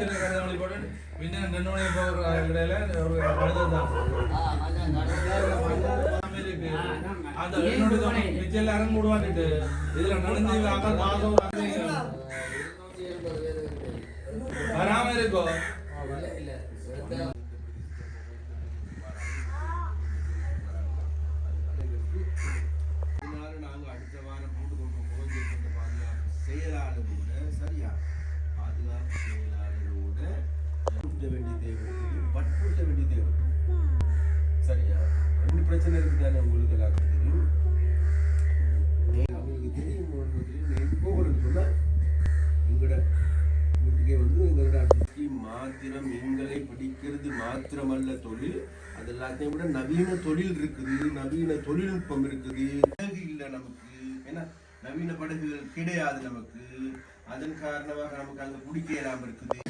பின்ன ரெண்டு மணி போகிற இடையில ஒரு கடிதம் தான். அந்த என்னோட மிச்சல் அரங்கு விடுவான்ட்டு இதுல நடந்து வராம இருக்கோ இதனால நாங்க அடுத்த வாரம் போட்டு கொண்டு போகின்ற பாதுகாப்பு செயலாளரோட சரியா பாதுகாப்பு செயலாளரோட திட்ட வேண்டிய தேவை. வற்புறுத்த வேண்டிய தேவை. சரியா? ரெண்டு பிரச்சனை இருக்குதானே உங்களுக்கு எல்லாருக்கும் தெரியும் அவங்களுக்கு தெரியும். உங்களுக்கு தெரியும் நீ வீட்டுக்கே வந்து எங்களோட அடிக்கி மாத்திரம் எங்களை படிக்கிறது மாத்திரமல்ல தொழில். அது எல்லாத்தையும் விட நவீன தொழில் இருக்குது. நவீன தொழில்நுட்பம் இருக்குது. படகு இல்லை நமக்கு. ஏன்னா நவீன படகுகள் கிடையாது நமக்கு. அதன் காரணமாக நமக்கு அங்கே பிடிக்க இல்லாமல் இருக்குது.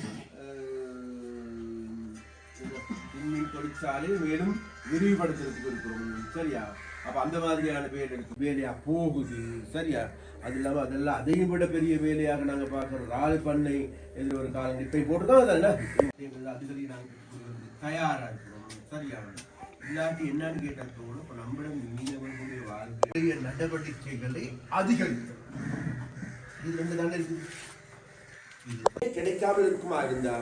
விண்மீன் தொழிற்சாலையை மேலும் விரிவுபடுத்துறதுக்கு இருக்கிறோம் சரியா? அப்ப அந்த மாதிரியான வேலை இருக்கு. வேலையா போகுது. சரியா? அது இல்லாம அதெல்லாம் அதையும் விட பெரிய வேலையாக நாங்க பார்க்கிறோம். ரால் பண்ணை எதிர ஒரு காலம் இப்போ போட்டுதான் அதெல்லாம் அதிகரி நாங்கள் தயாராக தயாரா இருக்கிறோம். சரியா? இல்லாட்டி என்னன்னு கேட்டா கூட நம்மளும் நம்மிடம் மீனவர்களுடைய வாழ்க்கை நடவடிக்கைகளை அதிகரிக்கிறோம் இது ரெண்டு தானே இருக்குது. இது கிடைக்காமல் இருக்குமா இருந்தா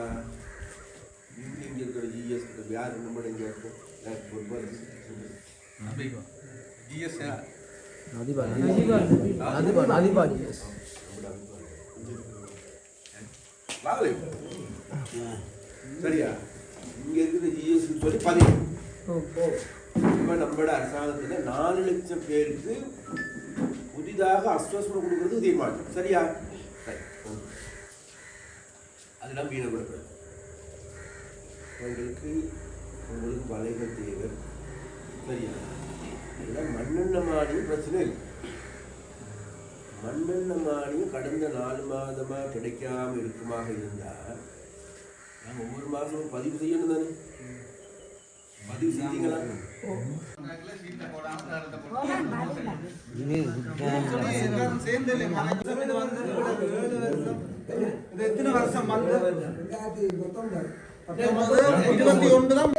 இங்க இங்க இருக்கிற ஜிஎஸ் யார்? நம்ம இங்க இருக்கும். ஜிஎஸ் அதிபா அதிபா எஸ் வாங்களே. சரியா? இங்க இருக்கிற ஜிஎஸ் சொல்லி பதிவு. இப்ப நம்மளோட அரசாங்கத்துல நாலு லட்சம் பேருக்கு புதிதாக அஸ்வஸ்மம் கொடுக்கறது தீர்மானம் சரியா? சரி. அதெல்லாம் மீனப்படுறது உங்களுக்கு உங்களுக்கு வலைகள் தேவை. சரியா? இதெல்லாம் மண்ணெண்ண மானியம் பிரச்சனை இல்லை. மண்ணெண்ண மானியம் கடந்த நாலு மாதமா கிடைக்காம இருக்குமாக இருந்தா நாங்க ஒவ்வொரு மாதமும் பதிவு செய்யணும் தானே? பதிவு செஞ்சீங்களா? எத்தனை வருஷம்? இருபத்தி ஒன்று தான்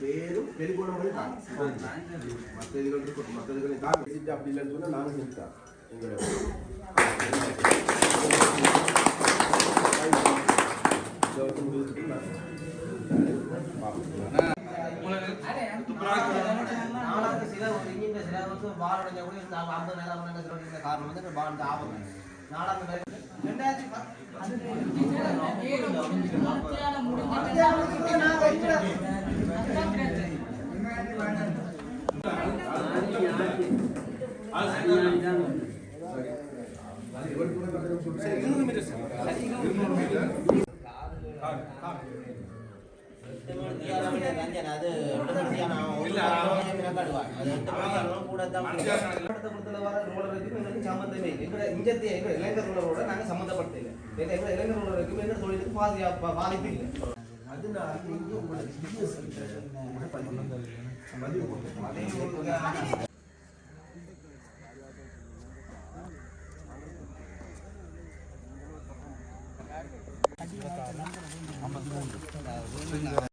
பேரும் பெருகுணங்களும் மற்ற இதுகள் இருக்கட்டும் மற்ற இதுகளை தான் பேசிட்டு அப்படி வந்து பால் உடைஞ்ச கூட இந்த ஐம்பது நேரம் வந்து சொல்லியிருந்த காரணம் வந்து பால் நாலாவது பேர் ரெண்டாயிரத்தி அது சம்பந்தமே எங்களோட இஞ்சத்தையே எங்களோட இளைஞர்களோட நாங்கள் சம்மந்தப்படுத்த இல்லை எங்களோட இளைஞர்களுக்கும் எங்களோட தொழிலுக்கு பாதுகாப்பு பாதிப்பு இல்லை